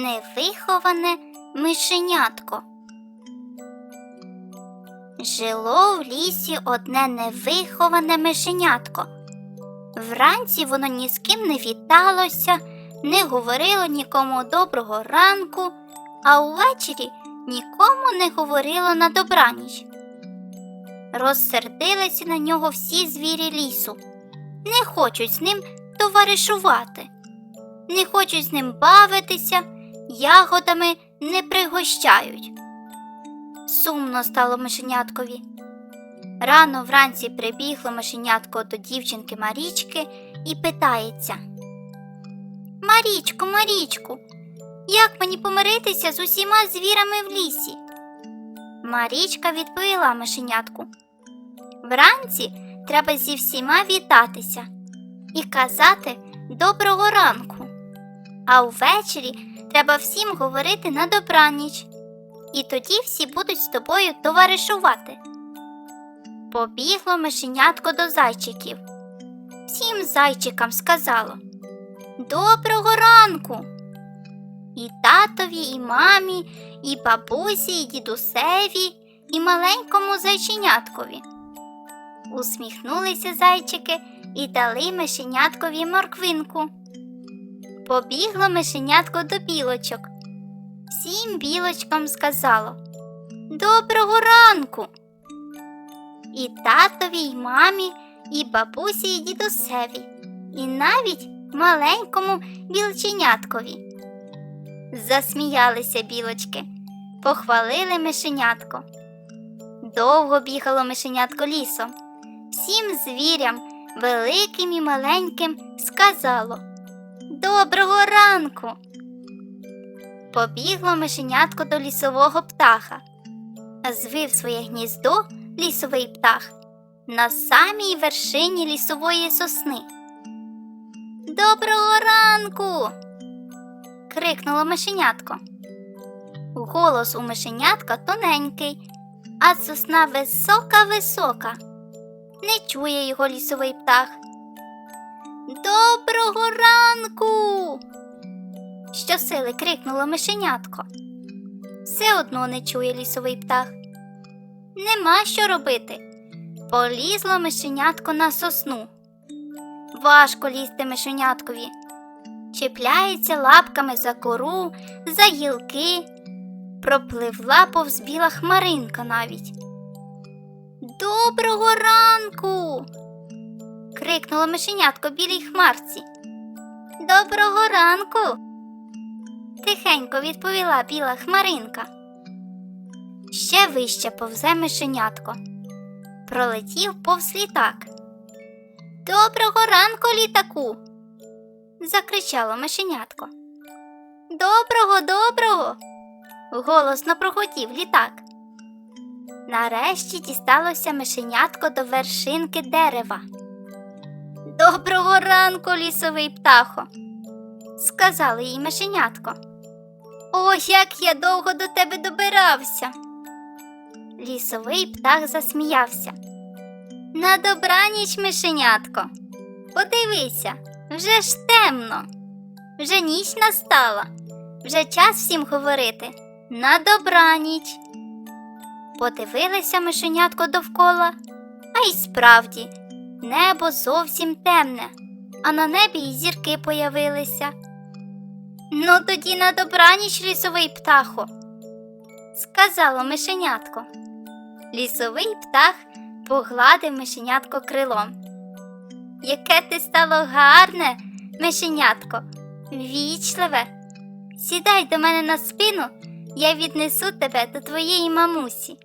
Невиховане мишенятко. Жило в лісі одне невиховане мишенятко. Вранці воно ні з ким не віталося, не говорило нікому доброго ранку, а увечері нікому не говорило на добраніч. Розсердилися на нього всі звірі лісу, не хочуть з ним товаришувати, не хочуть з ним бавитися, ягодами не пригощають. Сумно стало мишеняткові. Рано вранці прибігло мишенятко до дівчинки Марічки і питається: Марічку, Марічку, як мені помиритися з усіма звірами в лісі? Марічка відповіла мишенятку. Вранці треба зі всіма вітатися і казати доброго ранку. А ввечері треба всім говорити на добраніч. І тоді всі будуть з тобою товаришувати. Побігло мишенятко до зайчиків. Всім зайчикам сказало Доброго ранку. І татові, і мамі, і бабусі, і дідусеві, і маленькому зайченяткові. Усміхнулися зайчики і дали мишеняткові морквинку. Побігло мишенятко до білочок. Всім білочкам сказало Доброго ранку. І татові, і мамі, і бабусі, і дідусеві, і навіть маленькому білченяткові. Засміялися білочки, похвалили мишенятко. Довго бігало мишенятко лісом. Всім звірям, великим і маленьким, сказало Доброго ранку. Побігло мишенятко до лісового птаха, звив своє гніздо лісовий птах на самій вершині лісової сосни. Доброго ранку. крикнуло мишенятко. Голос у мишенятка тоненький, а сосна висока висока. Не чує його лісовий птах. Доброго ранку. Щосили крикнуло мишенятко. Все одно не чує лісовий птах. Нема що робити. Полізло мишенятко на сосну. Важко лізти мишеняткові. Чіпляється лапками за кору, за гілки. Пропливла повз біла хмаринка навіть. Доброго ранку. Крикнуло мишенятко білій хмарці. Доброго ранку. Тихенько відповіла біла хмаринка. Ще вище повзе мишенятко. Пролетів повз літак. Доброго ранку, літаку. закричало мишенятко. Доброго, доброго. голосно прогудів літак. Нарешті дісталося мишенятко до вершинки дерева. Доброго ранку, лісовий птахо, сказали їй мишенятко. Ой, як я довго до тебе добирався. Лісовий птах засміявся. На добраніч, мишенятко. Подивися, вже ж темно, вже ніч настала, вже час всім говорити. На добраніч. Подивилися мишенятко довкола, а й справді небо зовсім темне, а на небі й зірки появилися. Ну, тоді на добраніч, лісовий птахо, сказало мишенятко. Лісовий птах погладив мишенятко крилом. Яке ти стало гарне, мишенятко, вічливе. Сідай до мене на спину, я віднесу тебе до твоєї мамусі.